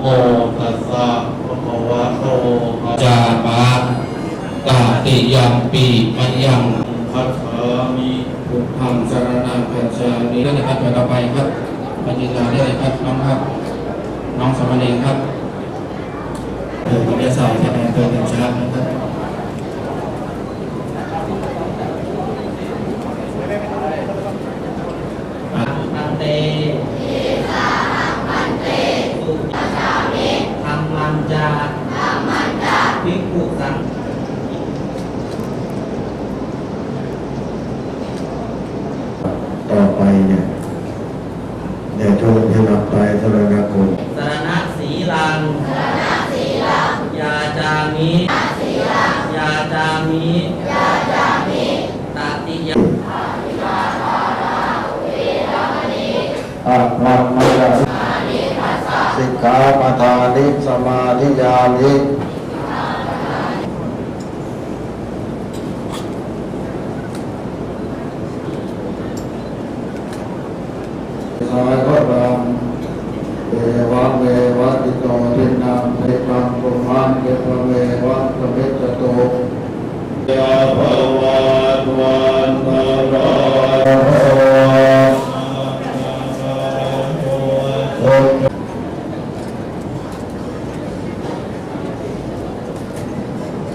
โมตัสสะภะคะวะโตจามะตาติยัมปีมะยังพัทธามิพุทธังสรณังคัจฉามินั่นนะครับต่อไปครับปัญญาได้เลยครับน้องครับ น้องสมณีครับผมจะสอบครับ ต่อไปเนี่ยเดี๋ยวทุกที่นับไปสรณคุณสรณะสีลังยาจามิยาจามิตติยาอะรัมมยาสิกขาปทานิสมาธิยานิ สายพ